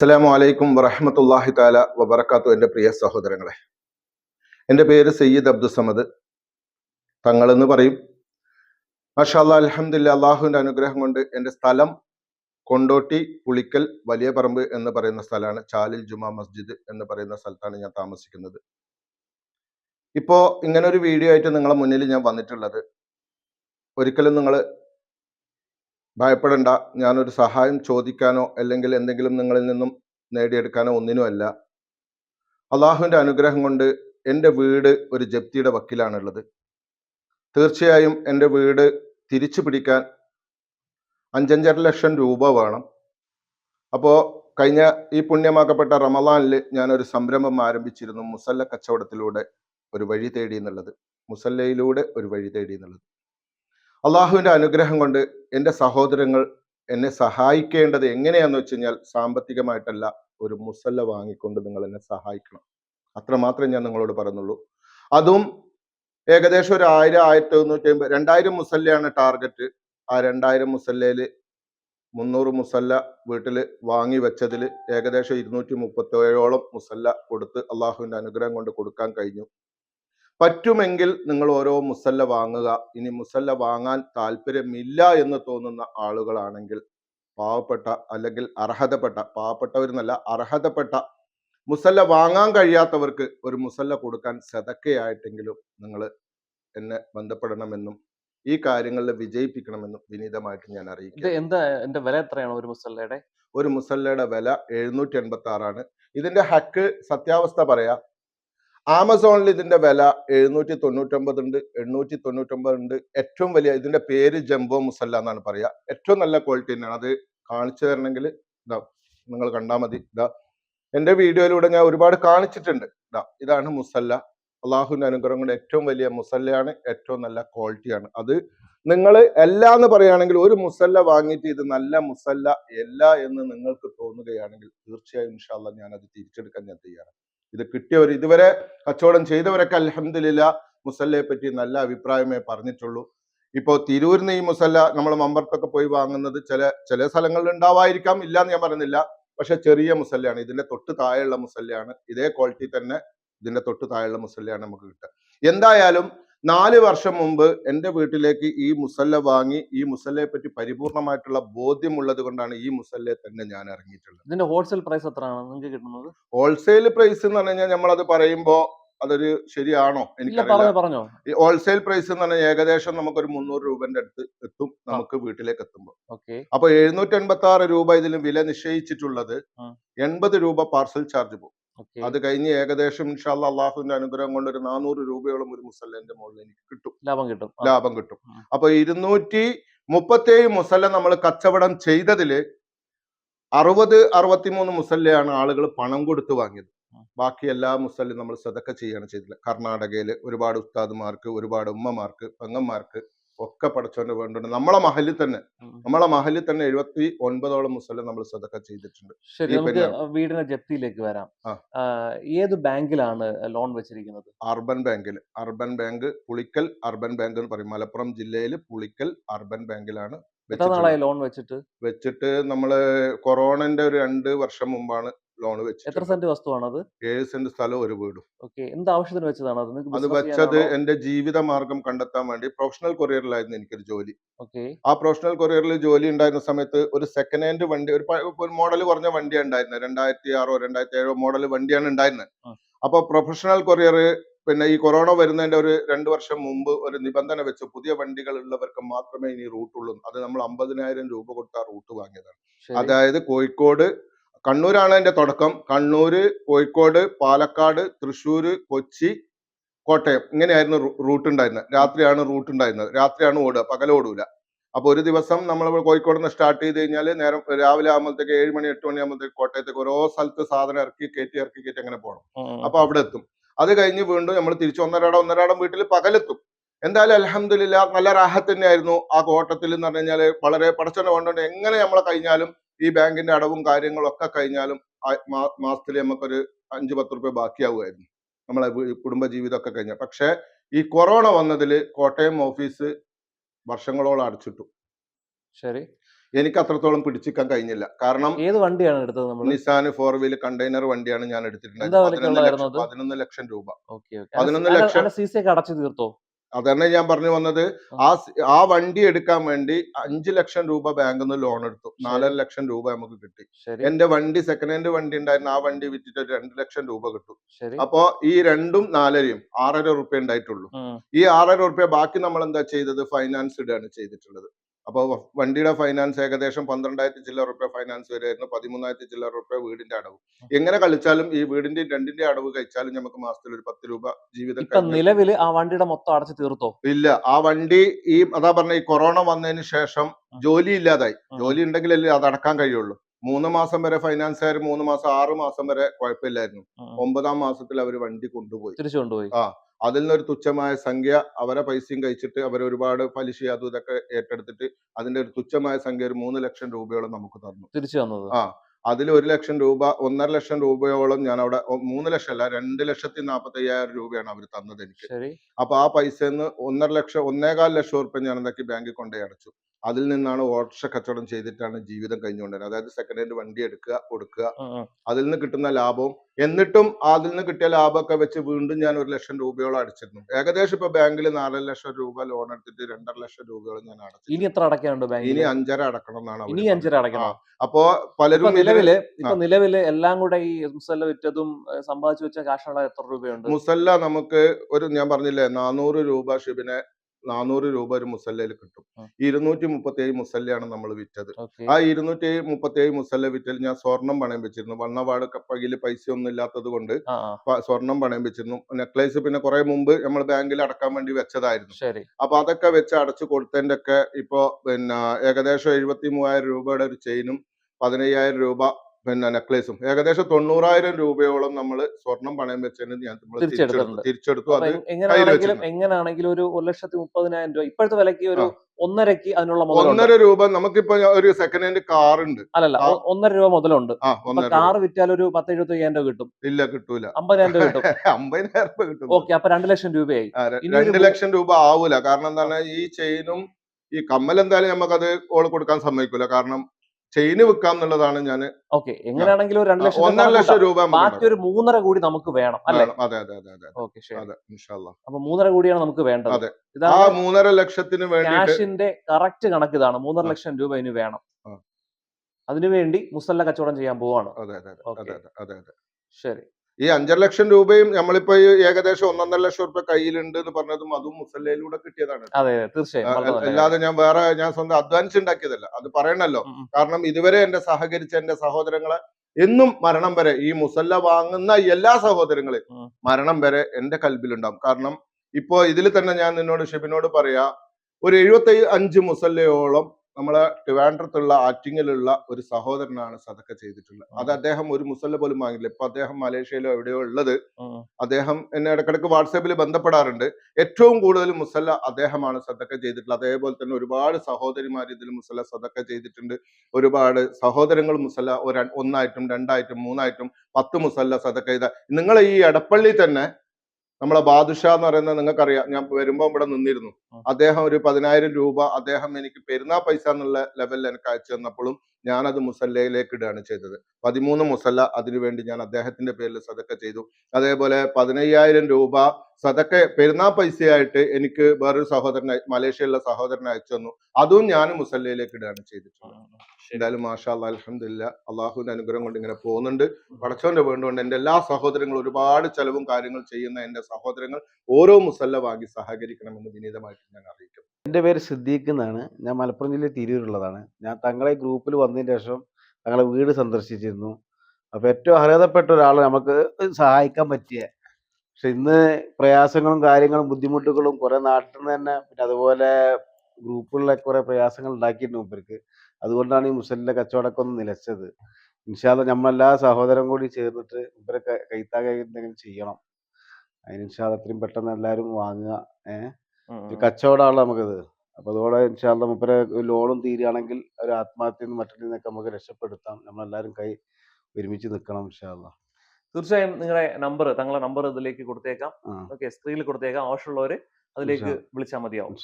അസ്സലാമു അലൈക്കും വറഹമത്തല്ലാഹി താല വബർക്കാത്തു എന്റെ പ്രിയ സഹോദരങ്ങളെ. എന്റെ പേര് സയ്യിദ് അബ്ദുസമദ് തങ്ങളെന്ന് പറയും. മഷാല്ല അലഹമില്ല അള്ളാഹുവിന്റെ അനുഗ്രഹം കൊണ്ട് എന്റെ സ്ഥലം കൊണ്ടോട്ടി പുളിക്കൽ വലിയ പറമ്പ് എന്ന് പറയുന്ന സ്ഥലമാണ്. ചാലിൽ ജുമാ മസ്ജിദ് എന്ന് പറയുന്ന സ്ഥലത്താണ് ഞാൻ താമസിക്കുന്നത്. ഇപ്പോൾ ഇങ്ങനെ ഒരു വീഡിയോ ആയിട്ട് നിങ്ങളെ മുന്നിൽ ഞാൻ വന്നിട്ടുള്ളത്. ഒരിക്കലും നിങ്ങൾ ഭയപ്പെടേണ്ട. ഞാനൊരു സഹായം ചോദിക്കാനോ അല്ലെങ്കിൽ എന്തെങ്കിലും നിങ്ങളിൽ നിന്നും നേടിയെടുക്കാനോ ഒന്നിനുമല്ല. അള്ളാഹുവിന്റെ അനുഗ്രഹം കൊണ്ട് എന്റെ വീട് ഒരു ജപ്തിയുടെ വക്കിലാണുള്ളത്. തീർച്ചയായും എന്റെ വീട് തിരിച്ചു പിടിക്കാൻ അഞ്ചഞ്ചര ലക്ഷം രൂപ വേണം. അപ്പോൾ കഴിഞ്ഞ ഈ പുണ്യമാക്കപ്പെട്ട റമദാനിൽ ഞാനൊരു സംരംഭം ആരംഭിച്ചിരുന്നു. മുസല്ല കച്ചവടത്തിലൂടെ ഒരു വഴി തേടി എന്നുള്ളത്. മുസല്ലയിലൂടെ ഒരു വഴി തേടി എന്നുള്ളത്. അള്ളാഹുവിന്റെ അനുഗ്രഹം കൊണ്ട് എന്റെ സഹോദരങ്ങൾ എന്നെ സഹായിക്കേണ്ടത് എങ്ങനെയാന്ന് വെച്ച് കഴിഞ്ഞാൽ സാമ്പത്തികമായിട്ടല്ല ഒരു മുസല്ല വാങ്ങിക്കൊണ്ട് നിങ്ങൾ എന്നെ സഹായിക്കണം. അത്ര മാത്രമേ ഞാൻ നിങ്ങളോട് പറയുന്നുള്ളൂ. അതും ഏകദേശം ഒരു ആയിരം ആയിരത്തി എഴുന്നൂറ്റി അമ്പത് രണ്ടായിരം മുസല്ലയാണ് ടാർഗറ്റ്. ആ രണ്ടായിരം മുസല്ലയിൽ മുന്നൂറ് മുസല്ല വീട്ടിൽ വാങ്ങി വെച്ചതിൽ ഏകദേശം ഇരുന്നൂറ്റി മുപ്പത്തി ഏഴോളം മുസല്ല കൊടുത്ത് അള്ളാഹുവിന്റെ അനുഗ്രഹം കൊണ്ട് കൊടുക്കാൻ കഴിഞ്ഞു. പറ്റുമെങ്കിൽ നിങ്ങൾ ഓരോ മുസല്ല വാങ്ങുക. ഇനി മുസല്ല വാങ്ങാൻ താല്പര്യമില്ല എന്ന് തോന്നുന്ന ആളുകളാണെങ്കിൽ പാവപ്പെട്ട അല്ലെങ്കിൽ അർഹതപ്പെട്ട പാവപ്പെട്ടവരെന്നല്ല അർഹതപ്പെട്ട മുസല്ല വാങ്ങാൻ കഴിയാത്തവർക്ക് ഒരു മുസല്ല കൊടുക്കാൻ സതക്കയായിട്ടെങ്കിലും നിങ്ങൾ എന്നെ ബന്ധപ്പെടണമെന്നും ഈ കാര്യങ്ങളിൽ വിജയിപ്പിക്കണമെന്നും വിനീതമായിട്ട് ഞാൻ അറിയിക്കും എന്താ എന്റെ വില എത്രയാണ് ഒരു മുസല്ലയുടെ? ഒരു മുസല്ലയുടെ വില എഴുന്നൂറ്റി എൺപത്തി ആറാണ് ഇതിന്റെ ഹക്ക് സത്യാവസ്ഥ പറയാം. ആമസോണിൽ ഇതിന്റെ വില എഴുന്നൂറ്റി തൊണ്ണൂറ്റൊമ്പത് ഉണ്ട് എണ്ണൂറ്റി തൊണ്ണൂറ്റൊമ്പത് ഉണ്ട് ഏറ്റവും വലിയ ഇതിന്റെ പേര് ജംബോ മുസല്ല എന്നാണ് പറയുക. ഏറ്റവും നല്ല ക്വാളിറ്റി തന്നെയാണ്. അത് കാണിച്ചു തരണമെങ്കിൽ ഇതാ നിങ്ങൾ കണ്ടാൽ മതി. ഇതാ എന്റെ വീഡിയോയിലൂടെ ഞാൻ ഒരുപാട് കാണിച്ചിട്ടുണ്ട്. ഇതാ ഇതാണ് മുസല്ല. അള്ളാഹുവിന്റെ അനുഗ്രഹം കൊണ്ട് ഏറ്റവും വലിയ മുസല്ലയാണ് ഏറ്റവും നല്ല ക്വാളിറ്റിയാണ് അത് നിങ്ങൾ എല്ലാ എന്ന് പറയുകയാണെങ്കിൽ ഒരു മുസല്ല വാങ്ങിയിട്ട് ഇത് നല്ല മുസല്ല എല്ലാ എന്ന് നിങ്ങൾക്ക് തോന്നുകയാണെങ്കിൽ തീർച്ചയായും ഇൻഷാല്ല ഞാൻ അത് തിരിച്ചെടുക്കാൻ ഞാൻ തയ്യാറാണ്. ഇത് കിട്ടിയവർ ഇതുവരെ കച്ചവടം ചെയ്തവരൊക്കെ അലഹമില്ല മുസല്ലയെ പറ്റി നല്ല അഭിപ്രായമേ പറഞ്ഞിട്ടുള്ളൂ. ഇപ്പോൾ തിരൂരിൽ നിന്ന് ഈ മുസല്ല നമ്മൾ മമ്പർത്തൊക്കെ പോയി വാങ്ങുന്നത് ചില ചില സ്ഥലങ്ങളിൽ ഉണ്ടാവായിരിക്കാം ഇല്ല എന്ന് ഞാൻ പറയുന്നില്ല. പക്ഷെ ചെറിയ മുസല്ലയാണ് ഇതിന്റെ തൊട്ട് താഴെയുള്ള മുസല്ലയാണ്. ഇതേ ക്വാളിറ്റി തന്നെ ഇതിന്റെ തൊട്ട് താഴെയുള്ള മുസല്ലയാണ് നമുക്ക് കിട്ടുക. എന്തായാലും നാല് വർഷം മുമ്പ് എന്റെ വീട്ടിലേക്ക് ഈ മുസല്ല വാങ്ങി ഈ മുസല്ലയെ പറ്റി പരിപൂർണമായിട്ടുള്ള ബോധ്യമുള്ളത് കൊണ്ടാണ് ഈ മുസല്ലയെ തന്നെ ഞാൻ ഇറങ്ങിയിട്ടുള്ളത്. ഇതിന്റെ ഹോൾസെയിൽ പ്രൈസ് എത്രയാണ്? നിങ്ങൾക്ക് കിട്ടുന്നത്? ഹോൾസെയിൽ പ്രൈസ് എന്ന് പറഞ്ഞു കഴിഞ്ഞാൽ നമ്മളത് പറയുമ്പോൾ അതൊരു ശരിയാണോ? എനിക്ക് ഹോൾസെയിൽ പ്രൈസ് എന്ന് പറഞ്ഞാൽ ഏകദേശം നമുക്ക് ഒരു മുന്നൂറ് രൂപന്റെ അടുത്ത് എത്തും നമുക്ക് വീട്ടിലേക്ക് എത്തുമ്പോൾ. ഓക്കെ. അപ്പൊ എഴുന്നൂറ്റി എൺപത്തി ആറ് രൂപ ഇതിന് വില നിശ്ചയിച്ചിട്ടുള്ളത്. എൺപത് രൂപ പാർസൽ ചാർജ് പോകും. അത് കഴിഞ്ഞ് ഏകദേശം ഇൻഷാല്ല അള്ളാഹുവിന്റെ അനുഗ്രഹം കൊണ്ട് ഒരു നാനൂറ് രൂപയോളം ഒരു മുസല്ലന്റെ മുകളിൽ എനിക്ക് കിട്ടും. ലാഭം കിട്ടും. ലാഭം കിട്ടും. അപ്പൊ ഇരുന്നൂറ്റി മുപ്പത്തേഴ് മുസല്ല നമ്മൾ കച്ചവടം ചെയ്തതിൽ അറുപത് അറുപത്തിമൂന്ന് മുസല്ലയാണ് ആളുകൾ പണം കൊടുത്ത് വാങ്ങിയത്. ബാക്കി എല്ലാ മുസല്ലും നമ്മൾ സതക്ക ചെയ്യാണ് ചെയ്തില്ല കർണാടകയിൽ ഒരുപാട് ഉസ്താദ്മാർക്ക് ഒരുപാട് ഉമ്മമാർക്ക് പെങ്ങന്മാർക്ക് ഒക്കെ പഠിച്ചോണ്ട് വേണ്ടുണ്ട് നമ്മളെ മഹലിൽ തന്നെ നമ്മളെ മഹലിൽ തന്നെ എഴുപത്തി ഒൻപതോളം മുസ്ലിം നമ്മൾ സതക്ക ചെയ്തിട്ടുണ്ട്. ശരി നമുക്ക് വീടിന്റെ ജപ്തിയിലേക്ക് വരാം. ഏത് ബാങ്കിലാണ് ലോൺ വെച്ചിരിക്കുന്നത്? അർബൻ ബാങ്കിൽ. Urban bank Pulikkal urban bank എന്ന് പറയും. മലപ്പുറം ജില്ലയിൽ പുളിക്കൽ അർബൻ ബാങ്കിലാണ് എത്ര വെച്ചിട്ടുള്ളത്. നാളായി ലോൺ വെച്ചിട്ട്? വെച്ചിട്ട് നമ്മൾ കൊറോണന്റെ ഒരു രണ്ട് വർഷം മുമ്പാണ് ലോൺ എത്ര വെച്ചത് സെന്റ് വസ്തുവാണ് അത് ഏഴ് സെന്റ് സ്ഥലം ഒരു വീടും. ഓക്കെ. എന്ത് ആവശ്യത്തിന് വെച്ചതാണ് അത്? അത് വെച്ചത് എന്റെ ജീവിത മാർഗം കണ്ടെത്താൻ വേണ്ടി പ്രൊഫഷണൽ കൊറിയറിലായിരുന്നു എനിക്കൊരു ജോലി. ഓക്കെ. ആ പ്രൊഫഷണൽ കൊറിയറിൽ ജോലി ഉണ്ടായിരുന്ന സമയത്ത് ഒരു സെക്കൻഡ് ഹാൻഡ് വണ്ടി ഒരു മോഡൽ കുറഞ്ഞ വണ്ടിയാണ് ഉണ്ടായിരുന്നത്. രണ്ടായിരത്തി ആറോ രണ്ടായിരത്തി ഏഴോ മോഡൽ വണ്ടിയാണ് ഉണ്ടായിരുന്നത്. അപ്പൊ പ്രൊഫഷണൽ കൊറിയർ പിന്നെ ഈ കൊറോണ വരുന്നതിന്റെ ഒരു രണ്ടു വർഷം മുമ്പ് ഒരു നിബന്ധന വെച്ച് പുതിയ വണ്ടികൾ ഉള്ളവർക്ക് മാത്രമേ ഇനി റൂട്ടുള്ളൂ അത് നമ്മൾ അമ്പതിനായിരം രൂപ കൊടുത്ത റൂട്ട് വാങ്ങിയതാണ്. അതായത് കോഴിക്കോട് കണ്ണൂരാണ് അതിന്റെ തുടക്കം. കണ്ണൂര് കോഴിക്കോട് പാലക്കാട് തൃശ്ശൂര് കൊച്ചി കോട്ടയം. ഇങ്ങനെയായിരുന്നു റൂട്ട് ഉണ്ടായിരുന്നത്. രാത്രിയാണ് റൂട്ട് ഉണ്ടായിരുന്നത്. രാത്രിയാണ് ഓടുക. പകല ഓടൂല. അപ്പൊ ഒരു ദിവസം നമ്മൾ കോഴിക്കോട് നിന്ന് സ്റ്റാർട്ട് ചെയ്ത് കഴിഞ്ഞാൽ നേരം രാവിലെ ആകുമ്പോഴത്തേക്ക് ഏഴ് മണി എട്ട് മണി ആകുമ്പോഴത്തേക്ക് കോട്ടയത്തേക്ക് ഓരോ സ്ഥലത്ത് സാധനം ഇറക്കി കയറ്റി ഇറക്കി കയറ്റി അങ്ങനെ പോകണം. അപ്പൊ അവിടെ എത്തും. അത് കഴിഞ്ഞ് വീണ്ടും നമ്മൾ തിരിച്ച് ഒന്നരാടം ഒന്നരാടം വീട്ടിൽ പകലെത്തും. എന്തായാലും അലഹമില്ല നല്ല റാഹത്ത് തന്നെയായിരുന്നു. ആ കോട്ടത്തിൽ എന്ന് പറഞ്ഞു കഴിഞ്ഞാൽ വളരെ പടച്ചോണ്ട് കൊണ്ടുകൊണ്ട് എങ്ങനെ നമ്മളെ കഴിഞ്ഞാലും ഈ ബാങ്കിന്റെ അടവും കാര്യങ്ങളും ഒക്കെ കഴിഞ്ഞാലും മാസത്തിൽ നമുക്കൊരു അഞ്ച് പത്ത് റുപ്യ ബാക്കിയാവുമായിരുന്നു. നമ്മളെ കുടുംബജീവിതമൊക്കെ കുടുംബ ജീവിതമൊക്കെ കഴിഞ്ഞ. പക്ഷെ ഈ കൊറോണ വന്നതിൽ കോട്ടയം ഓഫീസ് വർഷങ്ങളോളം അടച്ചിട്ടു. ശരി. എനിക്ക് അത്രത്തോളം പിടിച്ചിക്കാൻ കഴിഞ്ഞില്ല. കാരണം ഏത് വണ്ടിയാണ് എടുത്തത് നമ്മൾ നിസാൻ ഫോർ വീൽ കണ്ടെയ്നർ വണ്ടിയാണ് ഞാൻ എടുത്തിട്ടുണ്ടായിരുന്നത്. പതിനൊന്ന് ലക്ഷം രൂപ. പതിനൊന്ന് ലക്ഷം- സി സി ഒക്കെ അടച്ചു തീർത്തോ? അതന്നെ ഞാൻ പറഞ്ഞു വന്നത്. ആ. ആ വണ്ടി എടുക്കാൻ വേണ്ടി അഞ്ചു ലക്ഷം രൂപ ബാങ്കിൽ നിന്ന് ലോൺ എടുത്തു. നാലര ലക്ഷം രൂപ നമുക്ക് കിട്ടി. എന്റെ വണ്ടി സെക്കൻഡ് ഹാൻഡ് വണ്ടി ഉണ്ടായിരുന്നു. ആ വണ്ടി വിറ്റിട്ട് ഒരു രണ്ട് ലക്ഷം രൂപ കിട്ടു. അപ്പോ ഈ രണ്ടും നാലരയും ആറര റുപ്യ ഉണ്ടായിട്ടുള്ളൂ. ഈ ആറര റുപ്യ ബാക്കി നമ്മൾ എന്താ ചെയ്തത്? ഫൈനാൻസ് ഇടുകയാണ് ചെയ്തിട്ടുള്ളത്. അപ്പോൾ വണ്ടിയുടെ ഫൈനാൻസ് ഏകദേശം പന്ത്രണ്ടായിരത്തി ചില്ലറ റുപ്യ ഫൈനാൻസ് വരുമായിരുന്നു പതിമൂന്നായിരത്തി ചില്ലറ റുപ്യ വീടിന്റെ അടവ്. എങ്ങനെ കളിച്ചാലും ഈ വീടിന്റെ രണ്ടിന്റെ അടവ് കഴിച്ചാലും നമുക്ക് മാസത്തിൽ ഒരു പത്ത് രൂപ ജീവിതം നിലവിൽ ആ വണ്ടിയുടെ മൊത്തം അടച്ചു തീർത്തോ? ഇല്ല. ആ വണ്ടി ഈ അതാ പറഞ്ഞ ഈ കൊറോണ വന്നതിന് ശേഷം ജോലി ഇല്ലാതായി. ജോലി ഉണ്ടെങ്കിലല്ലേ അത് അടക്കാൻ കഴിയുള്ളൂ. മൂന്ന് മാസം വരെ ഫൈനാൻസുകാർ മൂന്ന് മാസം ആറ് മാസം വരെ കുഴപ്പമില്ലായിരുന്നു. ഒമ്പതാം മാസത്തിൽ അവർ വണ്ടി കൊണ്ടുപോയി. തിരിച്ചു കൊണ്ടുപോയി. ആ. അതിൽ നിന്നൊരു തുച്ഛമായ സംഖ്യ അവരെ പൈസയും കഴിച്ചിട്ട് അവർ ഒരുപാട് പലിശ അതും ഇതൊക്കെ ഏറ്റെടുത്തിട്ട് അതിന്റെ ഒരു തുച്ഛമായ സംഖ്യ ഒരു മൂന്ന് ലക്ഷം രൂപയോളം നമുക്ക് തന്നു. തിരിച്ചു തന്നത്. ആ അതിൽ ഒരു ലക്ഷം രൂപ ഒന്നര ലക്ഷം രൂപയോളം ഞാൻ അവിടെ മൂന്ന് ലക്ഷം അല്ല രണ്ട് ലക്ഷത്തി നാൽപ്പത്തി അയ്യായിരം രൂപയാണ് അവർ തന്നത് എനിക്ക്. അപ്പൊ ആ പൈസ ഒന്നര ലക്ഷം ഒന്നേകാൽ ലക്ഷം ഉറുപ്പ ഞാൻ എന്താക്കി ബാങ്കിൽ കൊണ്ടുപോയി അടച്ചു. അതിൽ നിന്നാണ് ഓട്ടോറിക്ഷ കച്ചവടം ചെയ്തിട്ടാണ് ജീവിതം കഴിഞ്ഞുകൊണ്ടിരുന്നത്. അതായത് സെക്കൻഡ് ഹാൻഡ് വണ്ടി എടുക്കുക കൊടുക്കുക. അതിൽ നിന്ന് കിട്ടുന്ന ലാഭവും എന്നിട്ടും അതിൽ നിന്ന് കിട്ടിയ ലാഭമൊക്കെ വെച്ച് വീണ്ടും ഞാൻ ഒരു ലക്ഷം രൂപയോളം അടിച്ചിരുന്നു. ഏകദേശം ഇപ്പൊ ബാങ്കിൽ നാലര ലക്ഷം രൂപ ലോൺ എടുത്തിട്ട് രണ്ടര ലക്ഷം രൂപയോളം ഞാൻ അടച്ചു ഇനി എത്ര അടയ്ക്കാനുണ്ട് ഇനി അഞ്ചര അടക്കണം എന്നാണ് ഇനി. അഞ്ചര അടക്കണം. അപ്പോ പലരും നിലവിൽ ഇപ്പൊ നിലവിൽ എല്ലാം കൂടെ ഈ മുസല്ല വിറ്റതും സമ്പാദിച്ചു വെച്ച കാശുള്ള എത്ര രൂപയുണ്ട്? മുസല്ല നമുക്ക് ഒരു ഞാൻ പറഞ്ഞില്ലേ നാനൂറ് രൂപ ഷിബിനെ നാനൂറ് രൂപ ഒരു മുസല്ലയിൽ കിട്ടും. ഇരുന്നൂറ്റി മുപ്പത്തി ഏഴ് മുസല്ലയാണ് നമ്മൾ വിറ്റത്. ആ ഇരുന്നൂറ്റി മുപ്പത്തി ഏഴ് മുസല്ല വിറ്റൽ ഞാൻ സ്വർണം പണയം വെച്ചിരുന്നു. വണ്ണവാട് കയ്യിൽ പൈസ ഒന്നും ഇല്ലാത്തത് കൊണ്ട് സ്വർണം പണയം വെച്ചിരുന്നു. നെക്ലേസ് പിന്നെ കുറെ മുമ്പ് നമ്മൾ ബാങ്കിൽ അടക്കാൻ വേണ്ടി വെച്ചതായിരുന്നു. അപ്പൊ അതൊക്കെ വെച്ച് അടച്ചു കൊടുത്തതിന്റെ ഒക്കെ ഇപ്പോ പിന്നെ ഏകദേശം എഴുപത്തി മൂവായിരം രൂപയുടെ ഒരു ചെയിനും പതിനയ്യായിരം രൂപ പിന്നെ നെക്ലേസും ഏകദേശം തൊണ്ണൂറായിരം രൂപയോളം നമ്മൾ സ്വർണം പണയം വെച്ചതിന് ഞാൻ. തിരിച്ചെടുത്തു. അത് എങ്ങനെയാണെങ്കിലും എങ്ങനെയാണെങ്കിലും ഒരു ഒരു ലക്ഷത്തി മുപ്പതിനായിരം രൂപ. ഇപ്പോഴത്തെ വിലക്ക് ഒരു. ഒന്നരക്ക് അതിനുള്ള ഒന്നര രൂപ നമുക്കിപ്പോ ഒരു സെക്കൻഡ് ഹാൻഡ് കാർ ഉണ്ട്. അല്ലല്ല. ഒന്നര രൂപ മുതലുണ്ട്. കാർ വിറ്റാൽ ഒരു പത്ത് എഴുപത്തി അയ്യായിരം രൂപ കിട്ടും. ഇല്ല കിട്ടൂല. അമ്പതിനായിരം രൂപ കിട്ടും. അമ്പതിനായിരം രൂപ കിട്ടും ഓക്കെ അപ്പൊ രണ്ട് ലക്ഷം രൂപയായി. രണ്ട് ലക്ഷം രൂപ ആവൂല. കാരണം എന്താണ്? ഈ ചെയിനും ഈ കമ്മൽ എന്തായാലും നമുക്കത് ഓൾ കൊടുക്കാൻ സമ്മതിക്കൂല. കാരണം ചെയിന് വെക്കാം എന്നുള്ളതാണ് ഞാൻ ഓക്കെ എങ്ങനെയാണെങ്കിലും രണ്ട് ലക്ഷം ഒന്നര ലക്ഷം രൂപ ബാക്കി ഒരു മൂന്നര കൂടി നമുക്ക് വേണം അല്ലേ? അതെ അതെ അതെ അതെ ഓക്കെ ശരി. അപ്പൊ മൂന്നര കൂടിയാണ് നമുക്ക് വേണ്ടത്. അതെ. ആ മൂന്നര ലക്ഷത്തിന് വേണ്ടി ക്യാഷിന്റെ കറക്റ്റ് കണക്ക് ഇതാണ്. മൂന്നര ലക്ഷം രൂപ ഇനി വേണം. അതിനുവേണ്ടി മുസല്ല കച്ചവടം ചെയ്യാൻ പോവാണ്. ശരി. ഈ അഞ്ചര ലക്ഷം രൂപയും നമ്മളിപ്പോ ഈ ഏകദേശം ഒന്നൊന്നര ലക്ഷം രൂപ കയ്യിലുണ്ട് എന്ന് പറഞ്ഞതും അതും മുസല്ലയിലൂടെ കിട്ടിയതാണ്. അതെ തീർച്ചയായും. അല്ലാതെ ഞാൻ വേറെ ഞാൻ സ്വന്തം അഡ്വാൻസ് ഉണ്ടാക്കിയതല്ല. അത് പറയണല്ലോ. കാരണം ഇതുവരെ എന്റെ സഹകരിച്ച എന്റെ സഹോദരങ്ങളെ എന്നും മരണം വരെ ഈ മുസല്ല വാങ്ങുന്ന എല്ലാ സഹോദരങ്ങളെയും മരണം വരെ എന്റെ കൽബിലുണ്ടാവും. കാരണം ഇപ്പോ ഇതിൽ തന്നെ ഞാൻ നിന്നോട് ഷിബിനോട് പറയാ ഒരു എഴുപത്തി അഞ്ച് മുസല്ലയോളം നമ്മളെ ട്രിവാൻഡ്രത്തുള്ള ആറ്റിങ്ങിലുള്ള ഒരു സഹോദരനാണ് സതക്ക ചെയ്തിട്ടുള്ളത് അത് അദ്ദേഹം ഒരു മുസല്ല പോലും വാങ്ങില്ല ഇപ്പൊ അദ്ദേഹം മലേഷ്യയിലോ എവിടെയോ ഉള്ളത്. അദ്ദേഹം എന്നെ ഇടക്കിടക്ക് വാട്സാപ്പിൽ ബന്ധപ്പെടാറുണ്ട്. ഏറ്റവും കൂടുതൽ മുസല്ല അദ്ദേഹമാണ് സദക്ക ചെയ്തിട്ടുള്ളത് അതേപോലെ തന്നെ ഒരുപാട് സഹോദരിമാർ ഇതിൽ മുസല്ല സദക്ക ചെയ്തിട്ടുണ്ട്. ഒരുപാട് സഹോദരങ്ങൾ മുസല്ല ഒരു ഒന്നായിട്ടും രണ്ടായിട്ടും മൂന്നായിട്ടും പത്ത് മുസല്ല സദക്ക ചെയ്ത. നിങ്ങൾ ഈ എടപ്പള്ളി തന്നെ നമ്മളെ ബാദുഷ എന്ന് പറയുന്നത് നിങ്ങൾക്കറിയാം. ഞാൻ വരുമ്പോൾ ഇവിടെ നിന്നിരുന്നു. അദ്ദേഹം ഒരു പതിനായിരം രൂപ അദ്ദേഹം എനിക്ക് പെരുന്നാ പൈസ എന്നുള്ള ലെവലിൽ എനിക്ക് അയച്ചു തന്നപ്പോഴും ഞാനത് മുസല്ലയിലേക്ക് ഇടുകയാണ് ചെയ്തത്. പതിമൂന്ന് മുസല്ല അതിനുവേണ്ടി ഞാൻ അദ്ദേഹത്തിന്റെ പേരിൽ സദക്ക ചെയ്തു. അതേപോലെ പതിനയ്യായിരം രൂപ സദക്ക പെരുന്നാ പൈസയായിട്ട് എനിക്ക് വേറൊരു സഹോദരനെ മലേഷ്യയിലുള്ള സഹോദരൻ അയച്ചു തന്നു. അതും ഞാൻ മുസല്ലയിലേക്ക് ഇടുകയാണ് ചെയ്തിട്ടുള്ളത്. എന്തായാലും മാഷാ അല്ലാ അലഹമില്ല അള്ളാഹുവിന്റെ അനുഗ്രഹം കൊണ്ട് ഇങ്ങനെ പോകുന്നുണ്ട്. പടച്ചവന്റെ വേണ്ടുകൊണ്ട് എന്റെ എല്ലാ സഹോദരങ്ങളും ഒരുപാട് ചെലവും കാര്യങ്ങൾ ചെയ്യുന്ന എന്റെ സഹോദരങ്ങൾ ഓരോ മുസല്ല വാങ്ങി സഹകരിക്കണമെന്ന് വിനീതമായിട്ട് ഞാൻ അറിയിക്കുന്നു. എന്റെ പേര് സിദ്ദീഖ് എന്നാണ്. ഞാൻ മലപ്പുറം ജില്ലയിൽ തിരൂരുള്ളതാണ്. ഞാൻ തങ്ങളെ ഗ്രൂപ്പിൽ വന്നതിന് ശേഷം തങ്ങളെ വീട് സന്ദർശിച്ചിരുന്നു. അപ്പോൾ ഏറ്റവും അർഹതപ്പെട്ട ഒരാൾ നമുക്ക് സഹായിക്കാൻ പറ്റിയ. പക്ഷെ ഇന്ന് പ്രയാസങ്ങളും കാര്യങ്ങളും ബുദ്ധിമുട്ടുകളും കുറേ നാട്ടിൽ നിന്ന് തന്നെ പിന്നെ അതുപോലെ ഗ്രൂപ്പുകളിലൊക്കെ കുറേ പ്രയാസങ്ങൾ ഉണ്ടാക്കിയിട്ടുണ്ട് മൂപ്പർക്ക് അതുകൊണ്ടാണ് ഈ മുസ്ലിമിലെ കച്ചവടമൊക്കെ ഒന്ന് നിലച്ചത്. ഇൻഷാല്ല നമ്മളെല്ലാ സഹോദരം കൂടി ചേർന്നിട്ട് ഇവരെ കൈത്താകെ എന്തെങ്കിലും ചെയ്യണം. അതിന് ഇൻഷാല്ല എത്രയും പെട്ടെന്ന് എല്ലാവരും വാങ്ങുക ഏഹ്. കച്ചവടമാണല്ലോ നമുക്കത്. അപ്പൊ അതോടെ ഇൻഷാല്ല മുപ്പരെ ലോണും തീരുകയാണെങ്കിൽ ഒരു ആത്മഹത്യയിൽ നിന്ന് മറ്റൊരു നിന്നൊക്കെ നമുക്ക് രക്ഷപ്പെടുത്താം. നമ്മളെല്ലാവരും കൈ ഒരുമിച്ച് നിൽക്കണം ഇൻഷാല്ല തീർച്ചയായും നിങ്ങളുടെ നമ്പർ തങ്ങളുടെ നമ്പർ ഇതിലേക്ക് കൊടുത്തേക്കാം. ഓക്കെ സ്ക്രീനിൽ കൊടുത്തേക്കാം. ആവശ്യമുള്ളവർ അതിലേക്ക്. വിളിച്ചാൽ മതിയാവും.